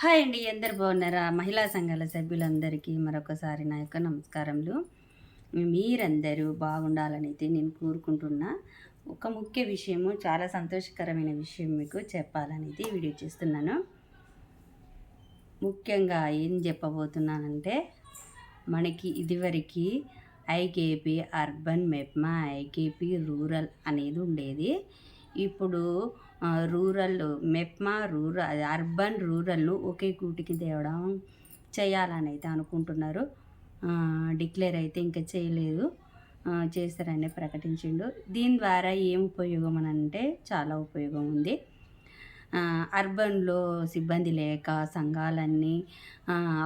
Hi అండి అందరు బాగున్నారా? మహిళా సంఘాల సభ్యులందరికీ మరొకసారి నా యొక్క నమస్కారములు. మీరందరూ బాగుండాలనైతే నేను కోరుకుంటున్నా. ఒక ముఖ్య విషయము చాలా సంతోషకరమైన విషయం మీకు చెప్పాలనేది వీడియో చేస్తున్నాను. ముఖ్యంగా ఏం చెప్పబోతున్నానంటే మనకి ఇదివరకు IKP urban MEPMA IKP rural అనేది ఉండేది. ఇప్పుడు రూరల్ మెప్మా రూరల్ అర్బన్ రూరల్ను ఒకే కూటికి తేవడం చేయాలని అయితే అనుకుంటున్నారు. డిక్లేర్ అయితే ఇంకా చేయలేదు. చేస్తారని ప్రకటించిండు. దీని ద్వారా ఏం ఉపయోగం అని అంటే చాలా ఉపయోగం ఉంది. అర్బన్లో సిబ్బంది లేక సంఘాలన్నీ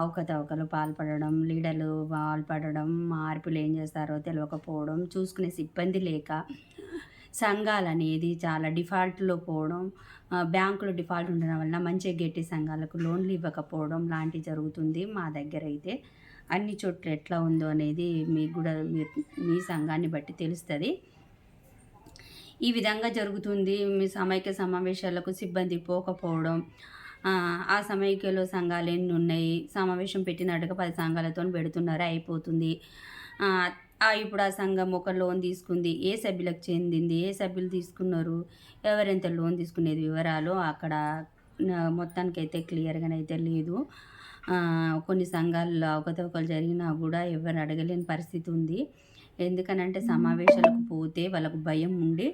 అవకతవకలు పాల్పడడం లీడర్లు పాల్పడడం మార్పులు ఏం చేస్తారో తెలియకపోవడం చూసుకునే సిబ్బంది లేక సంఘాలు అనేది చాలా డిఫాల్ట్లో పోవడం బ్యాంకులో డిఫాల్ట్ ఉండడం వలన మంచిగా గట్టి సంఘాలకు లోన్లు ఇవ్వకపోవడం లాంటివి జరుగుతుంది మా దగ్గర అయితే. అన్ని చోట్ల ఎట్లా ఉందో అనేది మీకు కూడా మీ సంఘాన్ని బట్టి తెలుస్తుంది. ఈ విధంగా జరుగుతుంది. మీ సమైక్య సమావేశాలకు సిబ్బంది పోకపోవడం ఆ సమైక్యలో సంఘాలు ఎన్ని ఉన్నాయి? సమావేశం పెట్టినట్టుగా పది సంఘాలతో పెడుతున్నారు? అయిపోతుంది. ఇప్పుడు ఆ సంఘం ఒక లోన్ తీసుకుంది. ఏ సభ్యులకు చెందింది? ఏ సభ్యులు తీసుకున్నారు? ఎవరెంత లోన్ తీసుకునేది? వివరాలు అక్కడ మొత్తానికైతే క్లియర్గానైతే లేదు. కొన్ని సంఘాల్లో అవకతవకలు జరిగినా కూడా ఎవరు అడగలేని పరిస్థితి ఉంది. ఎందుకనంటే సమావేశాలకు పోతే వాళ్ళకు భయం ఉండి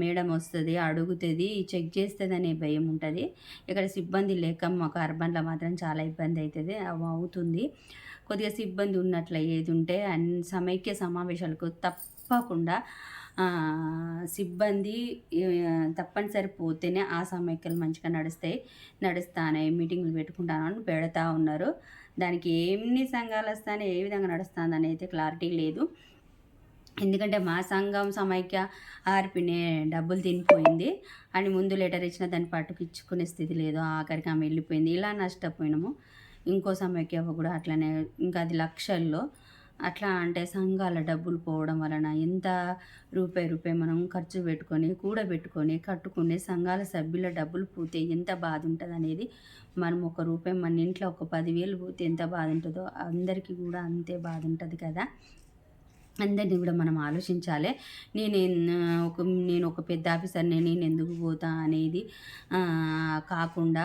మేడం వస్తుంది అడుగుతుంది చెక్ చేస్తుంది అనే భయం ఉంటుంది. ఇక్కడ సిబ్బంది లేక మాకు అర్బన్లో మాత్రం చాలా ఇబ్బంది అవుతుంది అవుతుంది. కొద్దిగా సిబ్బంది ఉన్నట్లు ఏది ఉంటే అన్ని సమైక్య సమావేశాలకు తప్పకుండా సిబ్బంది తప్పనిసరి పోతేనే ఆ సమైక్యలు మంచిగా నడుస్తాయి నడుస్తానే మీటింగ్లు పెట్టుకుంటాను అని పెడతా ఉన్నారు. దానికి ఎన్ని సంఘాలు వస్తానే ఏ విధంగా నడుస్తుంది అయితే క్లారిటీ లేదు. ఎందుకంటే మా సంఘం సమైక్య ఆర్పినే డబ్బులు తినిపోయింది. అని ముందు లెటర్ ఇచ్చిన దాన్ని పట్టుకిచ్చుకునే స్థితి లేదు. ఆఖరికి ఆమె వెళ్ళిపోయింది. ఇలా నష్టపోయినాము. ఇంకో సమైక్య కూడా అట్లనే. ఇంకా అది లక్షల్లో అట్లా అంటే సంఘాల డబ్బులు పోవడం వలన ఎంత రూపాయి రూపాయి మనం ఖర్చు పెట్టుకొని కూడబెట్టుకొని కట్టుకునే సంఘాల సభ్యుల డబ్బులు పోతే ఎంత బాధ ఉంటుంది అనేది మనం ఒక రూపాయి మన ఇంట్లో ఒక పదివేలు పోతే ఎంత బాధ ఉంటుందో అందరికీ కూడా అంతే బాధ ఉంటుంది కదా. అందరినీ కూడా మనం ఆలోచించాలి. నేను ఒక నేను ఒక పెద్ద ఆఫీసర్ని నేను ఎందుకు పోతా అనేది కాకుండా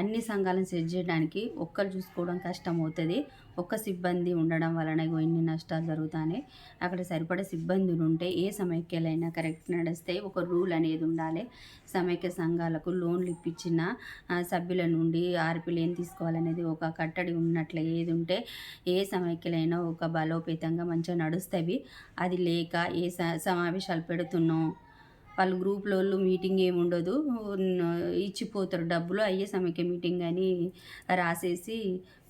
అన్ని సంఘాలను సెట్ చేయడానికి ఒక్కరు చూసుకోవడం కష్టం అవుతుంది ఒక్క సిబ్బంది ఉండడం వలన ఎన్ని నష్టాలు జరుగుతాయి అక్కడ సరిపడే సిబ్బందులు ఉంటే ఏ సమైక్యలైనా కరెక్ట్ నడుస్తాయి ఒక రూల్ అనేది ఉండాలి. సమైక్య సంఘాలకు లోన్లు ఇప్పించిన సభ్యుల నుండి ఆర్పీలు ఏం తీసుకోవాలనేది ఒక కట్టడి ఉన్నట్లు. ఏది ఉంటే ఏ సమైక్యలైనా ఒక బలోపేతంగా మంచిగా నడుస్తాయి. అది లేక ఏ సమావేశాలు పెడుతున్నాం. వాళ్ళు గ్రూప్లో మీటింగ్ ఏమి ఉండదు. ఇచ్చిపోతారు డబ్బులు. అయ్యే సమయకే మీటింగ్ అని రాసేసి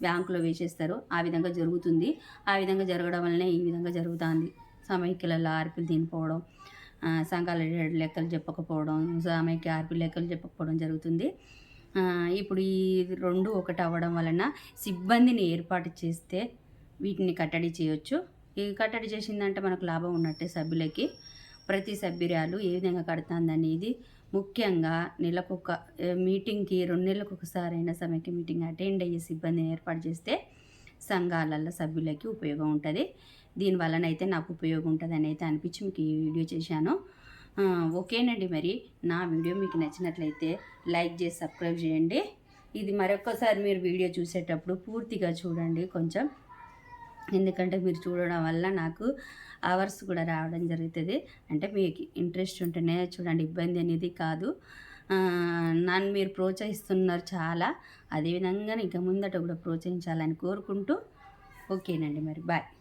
బ్యాంకులో వేసేస్తారు. ఆ విధంగా జరుగుతుంది. ఆ విధంగా జరగడం వల్లనే ఈ విధంగా జరుగుతుంది. సమైక్యలలో ఆర్పీలు తినిపోవడం సంఘాల లెక్కలు చెప్పకపోవడం సమైక్య ఆర్పి లెక్కలు చెప్పకపోవడం జరుగుతుంది. ఇప్పుడు ఈ రెండు ఒకటి అవ్వడం వలన సిబ్బందిని ఏర్పాటు చేస్తే వీటిని కట్టడి చేయొచ్చు. ఈ కట్టడి చేసిందంటే మనకు లాభం ఉన్నట్టే సభ్యులకి. ప్రతి సభ్యురాలు ఏ విధంగా కడుతుంది అనేది ముఖ్యంగా నెలకొక మీటింగ్కి రెండు నెలలకు ఒకసారి అయిన సమయకి మీటింగ్ అటెండ్ అయ్యే సిబ్బందిని ఏర్పాటు చేస్తే సంఘాలలో సభ్యులకి ఉపయోగం ఉంటుంది. దీనివల్లనైతే నాకు ఉపయోగం ఉంటుందని అయితే అనిపించి మీకు ఈ వీడియో చేశాను. ఓకేనండి మరి. నా వీడియో మీకు నచ్చినట్లయితే లైక్ చేసి సబ్స్క్రైబ్ చేయండి. ఇది మరొకసారి మీరు వీడియో చూసేటప్పుడు పూర్తిగా చూడండి. కొంచెం ఎందుకంటే మీరు చూడడం వల్ల నాకు అవర్స్ కూడా రావడం జరుగుతుంది. అంటే మీకు ఇంట్రెస్ట్ ఉంటేనే చూడండి ఇబ్బంది అనేది కాదు. నన్ను మీరు ప్రోత్సహిస్తున్నారు చాలా. అదేవిధంగా ఇంకా ముందట కూడా ప్రోత్సహించాలని కోరుకుంటూ ఓకేనండి మరి. బాయ్.